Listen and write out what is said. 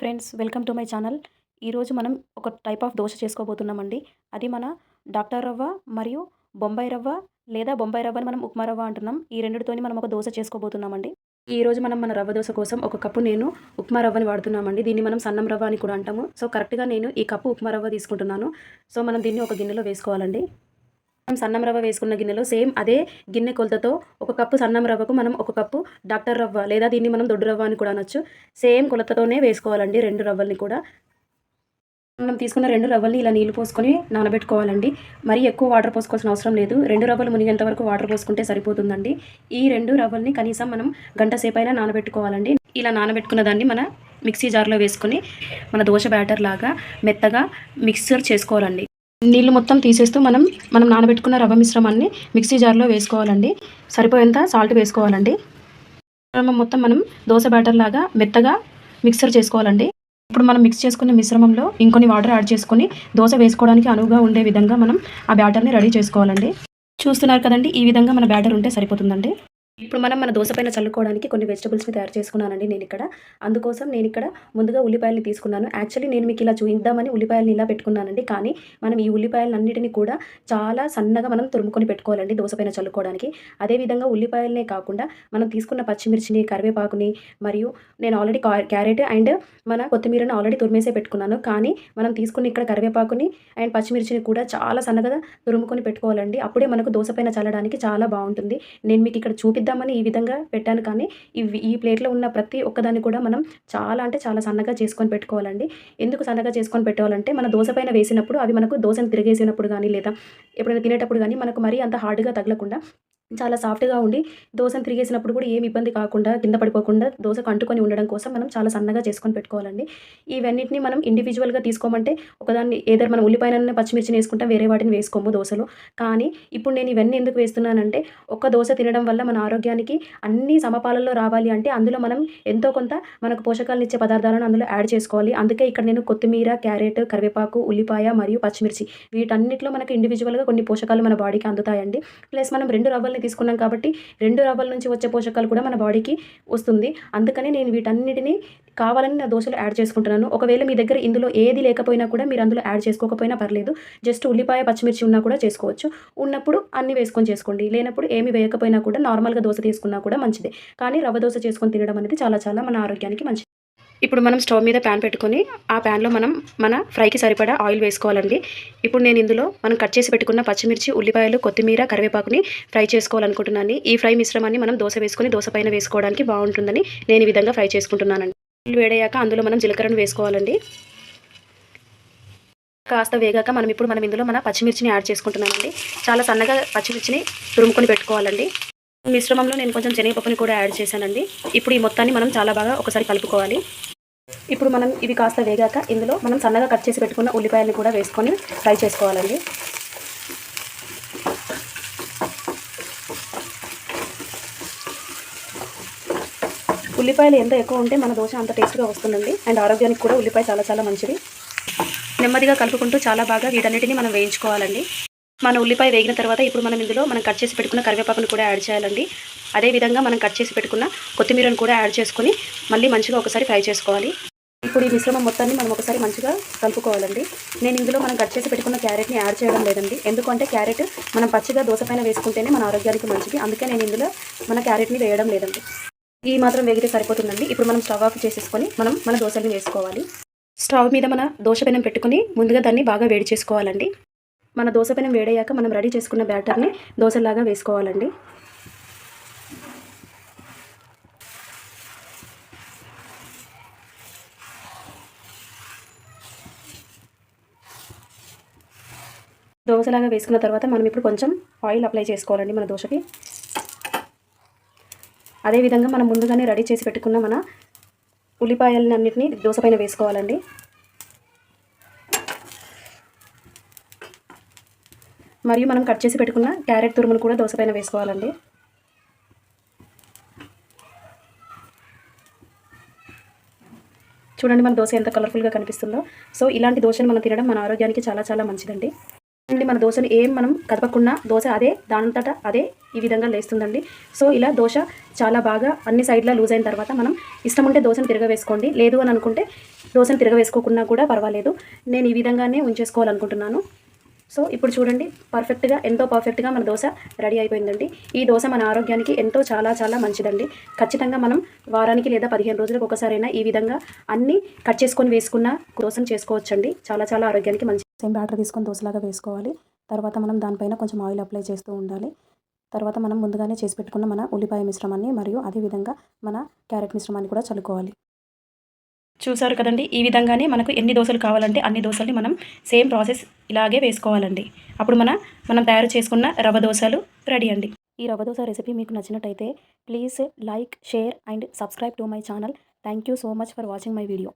Friends welcome to my channel. ఈరోజు మనం ఒక టైప్ ఆఫ్ దోశ చేసుకోబోతున్నామండి. అది మన డాక్టర్ రవ్వ మరియు బొంబాయి రవ్వ లేదా బొంబాయి రవ్వని మనం ఉప్మా రవ్వ అంటున్నాం. ఈ రెండుతోని మనం ఒక దోశ చేసుకోబోతున్నామండి. ఈ రోజు మనం మన రవ్వ దోశ కోసం ఒక కప్పు నేను ఉప్మా రవ్వని వాడుతున్నామండి. దీన్ని మనం సన్నం రవ్వ అని కూడా అంటాము. సో కరెక్ట్గా నేను ఈ కప్పు ఉప్మా రవ్వ తీసుకుంటున్నాను. సో మనం దీన్ని ఒక గిన్నెలో వేసుకోవాలండి. మనం సన్నం రవ్వ వేసుకున్న గిన్నెలో సేమ్ అదే గిన్నె కొలతతో ఒక కప్పు సన్నం రవ్వకు మనం ఒక కప్పు డాక్టర్ రవ్వ లేదా దీన్ని మనం దొడ్డు రవ్వ అని కూడా అనొచ్చు. సేమ్ కొలతతోనే వేసుకోవాలండి రెండు రవ్వల్ని కూడా. మనం తీసుకున్న రెండు రవ్వల్ని ఇలా నీళ్ళు పోసుకొని నానబెట్టుకోవాలండి. మరి ఎక్కువ వాటర్ పోసుకోవాల్సిన అవసరం లేదు. రెండు రవ్వలు మునిగేంత వరకు వాటర్ పోసుకుంటే సరిపోతుందండి. ఈ రెండు రవ్వల్ని కనీసం మనం గంట సేపైనా అయినా నానబెట్టుకోవాలండి. ఇలా నానబెట్టుకున్న దాన్ని మన మిక్సీ జార్లో వేసుకొని మన దోశ బ్యాటర్ లాగా మెత్తగా మిక్సర్ చేసుకోవాలండి. నీళ్ళు మొత్తం తీసేస్తూ మనం మనం నానబెట్టుకున్న రవ్వ మిశ్రమాన్ని మిక్సీ జార్లో వేసుకోవాలండి. సరిపోయేంత సాల్ట్ వేసుకోవాలండి. మిశ్రమం మొత్తం మనం దోశ బ్యాటర్ లాగా మెత్తగా మిక్సర్ చేసుకోవాలండి. ఇప్పుడు మనం మిక్స్ చేసుకున్న మిశ్రమంలో ఇంకొన్ని వాటర్ యాడ్ చేసుకొని దోశ వేసుకోవడానికి అనువుగా ఉండే విధంగా మనం ఆ బ్యాటర్ని రెడీ చేసుకోవాలండి. చూస్తున్నారు కదండి ఈ విధంగా మన బ్యాటర్ ఉంటే సరిపోతుందండి. ఇప్పుడు మనం మన దోశ పైన చల్లుకోవడానికి కొన్ని వెజిటబుల్స్ని తయారు చేసుకున్నానండి నేను ఇక్కడ. అందుకోసం నేను ఇక్కడ ముందుగా ఉల్లిపాయలని తీసుకున్నాను. యాక్చువల్లీ నేను మీకు ఇలా చూద్దామని ఉల్లిపాయలని ఇలా పెట్టుకున్నానండి. కానీ మనం ఈ ఉల్లిపాయలన్నిటిని కూడా చాలా సన్నగా మనం తురుముకొని పెట్టుకోవాలండి దోశ పైన చల్లుకోవడానికి. అదేవిధంగా ఉల్లిపాయలనే కాకుండా మనం తీసుకున్న పచ్చిమిర్చిని కరివేపాకుని మరియు నేను ఆల్రెడీ క్యారెట్ అండ్ మన కొత్తిమీరని ఆల్రెడీ తురిమేసే పెట్టుకున్నాను. కానీ మనం తీసుకున్న ఇక్కడ కరివేపాకుని అండ్ పచ్చిమిర్చిని కూడా చాలా సన్నగా తురుముకొని పెట్టుకోవాలండి. అప్పుడే మనకు దోశ పైన చల్లడానికి చాలా బాగుంటుంది. నేను మీకు ఇక్కడ చూపిద్దామని ఈ విధంగా పెట్టాను. కానీ ఇవి ఈ ప్లేట్లో ఉన్న ప్రతి ఒక్కదాన్ని కూడా మనం చాలా అంటే చాలా సన్నగా చేసుకొని పెట్టుకోవాలండి. ఎందుకు సన్నగా చేసుకొని పెట్టుకోవాలంటే మన దోశ పైన వేసినప్పుడు అవి మనకు దోశను తిరిగేసినప్పుడు కానీ లేదా ఎప్పుడైనా తినేటప్పుడు కానీ మనకు మరీ అంత హార్డ్గా తగలకుండా చాలా సాఫ్ట్గా ఉండి దోశను తిరిగేసినప్పుడు కూడా ఏమి ఇబ్బంది కాకుండా కింద పడిపోకుండా దోశకు అంటుకొని ఉండడం కోసం మనం చాలా సన్నగా చేసుకొని పెట్టుకోవాలండి. ఇవన్నింటినీ మనం ఇండివిజువల్గా తీసుకోమంటే ఒకదాన్ని ఏదో మనం ఉల్లిపాయన పచ్చిమిర్చిని వేసుకుంటాం వేరే వాటిని వేసుకోము దోశలో. కానీ ఇప్పుడు నేను ఇవన్నీ ఎందుకు వేస్తున్నానంటే ఒక దోశ తినడం వల్ల మన ఆరోగ్యానికి అన్ని సమపాలల్లో రావాలి అంటే అందులో మనం ఎంతో కొంత మనకు పోషకాలను ఇచ్చే పదార్థాలను అందులో యాడ్ చేసుకోవాలి. అందుకే ఇక్కడ నేను కొత్తిమీర క్యారెట్ కరివేపాకు ఉల్లిపాయ మరియు పచ్చిమిర్చి వీటన్నిటిలో మనకు ఇండివిజువల్గా కొన్ని పోషకాలు మన బాడీకి అందుతాయండి. ప్లస్ మనం రెండు రవ్వలు రవ్వల్ని తీసుకున్నాం కాబట్టి రెండు రవ్వల నుంచి వచ్చే పోషకాలు కూడా మన బాడీకి వస్తుంది. అందుకని నేను వీటన్నిటిని కావాలని నా దోశలో యాడ్ చేసుకుంటున్నాను. ఒకవేళ మీ దగ్గర ఇందులో ఏది లేకపోయినా కూడా మీరు అందులో యాడ్ చేసుకోకపోయినా పర్లేదు. జస్ట్ ఉల్లిపాయ పచ్చిమిర్చి ఉన్నా కూడా చేసుకోవచ్చు. ఉన్నప్పుడు అన్ని వేసుకొని చేసుకోండి. లేనప్పుడు ఏమి వేయకపోయినా కూడా నార్మల్గా దోశ తీసుకున్నా కూడా మంచిదే. కానీ రవ్వ దోశ చేసుకొని తినడం అనేది చాలా చాలా మన ఆరోగ్యానికి మంచిది. ఇప్పుడు మనం స్టవ్ మీద ప్యాన్ పెట్టుకొని ఆ ప్యాన్లో మనం మన ఫ్రైకి సరిపడా ఆయిల్ వేసుకోవాలండి. ఇప్పుడు నేను ఇందులో మనం కట్ చేసి పెట్టుకున్న పచ్చిమిర్చి ఉల్లిపాయలు కొత్తిమీర కరివేపాకుని ఫ్రై చేసుకోవాలనుకుంటున్నాను. ఈ ఫ్రై మిశ్రమాన్ని మనం దోశ వేసుకొని దోశ పైన వేసుకోవడానికి బాగుంటుందని నేను ఈ విధంగా ఫ్రై చేసుకుంటున్నానండి. ఆయిల్ వేడయ్యాక అందులో మనం జీలకర్రను వేసుకోవాలండి. కాస్త వేగాక మనం ఇప్పుడు మనం ఇందులో మన పచ్చిమిర్చిని యాడ్ చేసుకుంటున్నామండి చాలా సన్నగా పచ్చిమిర్చిని తురుముకొని పెట్టుకోవాలండి. మిశ్రమంలో నేను కొంచెం శనగపప్పుని కూడా యాడ్ చేశానండి. ఇప్పుడు ఈ మొత్తాన్ని మనం చాలా బాగా ఒకసారి కలుపుకోవాలి. ఇప్పుడు మనం ఇవి కాస్త వేగాక ఇందులో మనం సన్నగా కట్ చేసి పెట్టుకున్న ఉల్లిపాయలను కూడా వేసుకొని ఫ్రై చేసుకోవాలండి. ఉల్లిపాయలు ఎంత ఎక్కువ ఉంటే మన దోశ అంత టేస్ట్గా వస్తుందండి. అండ్ ఆరోగ్యానికి కూడా ఉల్లిపాయ చాలా చాలా మంచిది. నెమ్మదిగా కలుపుకుంటూ చాలా బాగా వీటన్నిటిని మనం వేయించుకోవాలండి. మన ఉల్లిపాయ వేగిన తర్వాత ఇప్పుడు మనం ఇందులో మనం కట్ చేసి పెట్టుకున్న కరివేపాకును కూడా యాడ్ చేయాలండి. అదేవిధంగా మనం కట్ చేసి పెట్టుకున్న కొత్తిమీరను కూడా యాడ్ చేసుకొని మళ్ళీ మంచిగా ఒకసారి ఫ్రై చేసుకోవాలి. ఇప్పుడు ఈ మిశ్రమం మొత్తాన్ని మనం ఒకసారి మంచిగా కలుపుకోవాలండి. నేను ఇందులో మనం కట్ చేసి పెట్టుకున్న క్యారెట్ని యాడ్ చేయడం లేదండి. ఎందుకంటే క్యారెట్ మనం పచ్చిగా దోశ పైన వేసుకుంటేనే మన ఆరోగ్యానికి మంచిది. అందుకే నేను ఇందులో మన క్యారెట్ని వేయడం లేదండి. ఈ మాత్రం వేగితే సరిపోతుందండి. ఇప్పుడు మనం స్టవ్ ఆఫ్ చేసేసుకొని మనం మన దోశల్ని వేసుకోవాలి. స్టవ్ మీద మన దోశ పెనం పెట్టుకుని ముందుగా దాన్ని బాగా వేడి చేసుకోవాలండి. మన దోశ పెనం వేడయ్యాక మనం రెడీ చేసుకున్న బ్యాటర్ని దోశలాగా వేసుకోవాలండి. దోశలాగా వేసుకున్న తర్వాత మనం ఇప్పుడు కొంచెం ఆయిల్ అప్లై చేసుకోవాలండి మన దోశకి. అదేవిధంగా మనం ముందుగానే రెడీ చేసి పెట్టుకున్న మన ఉల్లిపాయలన్నింటినీ దోశ పైన వేసుకోవాలండి. మరియు మనం కట్ చేసి పెట్టుకున్న క్యారెట్ తురుమును కూడా దోశ పైన వేసుకోవాలండి. చూడండి మన దోశ ఎంత కలర్ఫుల్గా కనిపిస్తుందో. సో ఇలాంటి దోశను మనం తినడం మన ఆరోగ్యానికి చాలా చాలా మంచిదండి. మన దోశను ఏం మనం కదపకుండా దోశ అదే దానంతట అదే ఈ విధంగా లేస్తుందండి. సో ఇలా దోశ చాలా బాగా అన్ని సైడ్లా లూజ్ అయిన తర్వాత మనం ఇష్టం ఉంటే దోశను తిరగవేసుకోండి. లేదు అని అనుకుంటే దోశను తిరగవేసుకోకున్నా కూడా పర్వాలేదు. నేను ఈ విధంగానే ఉంచేసుకోవాలనుకుంటున్నాను. సో ఇప్పుడు చూడండి పర్ఫెక్ట్గా ఎంతో పర్ఫెక్ట్గా మన దోశ రెడీ అయిపోయిందండి. ఈ దోశ మన ఆరోగ్యానికి ఎంతో చాలా చాలా మంచిదండి. ఖచ్చితంగా మనం వారానికి లేదా పదిహేను రోజులకు ఒకసారైనా ఈ విధంగా అన్నీ కట్ చేసుకొని వేసుకున్న దోశను చేసుకోవచ్చండి. చాలా చాలా ఆరోగ్యానికి మంచి సేమ్ బ్యాటర్ తీసుకొని దోశలాగా వేసుకోవాలి. తర్వాత మనం దానిపైన కొంచెం ఆయిల్ అప్లై చేస్తూ ఉండాలి. తర్వాత మనం ముందుగానే చేసి పెట్టుకున్న మన ఉల్లిపాయ మిశ్రమాన్ని మరియు అదేవిధంగా మన క్యారెట్ మిశ్రమాన్ని కూడా చల్లుకోవాలి. చూసారు కదండి ఈ విధంగానే మనకు ఎన్ని దోశలు కావాలంటే అన్ని దోశల్ని మనం సేమ్ ప్రాసెస్ ఇలాగే వేసుకోవాలండి. అప్పుడు మన మనం తయారు చేసుకున్న రవ్వ దోశలు రెడీ అండి. ఈ రవ్వ దోశ రెసిపీ మీకు నచ్చినట్టయితే please like share and subscribe to my channel. Thank you so much for watching my video.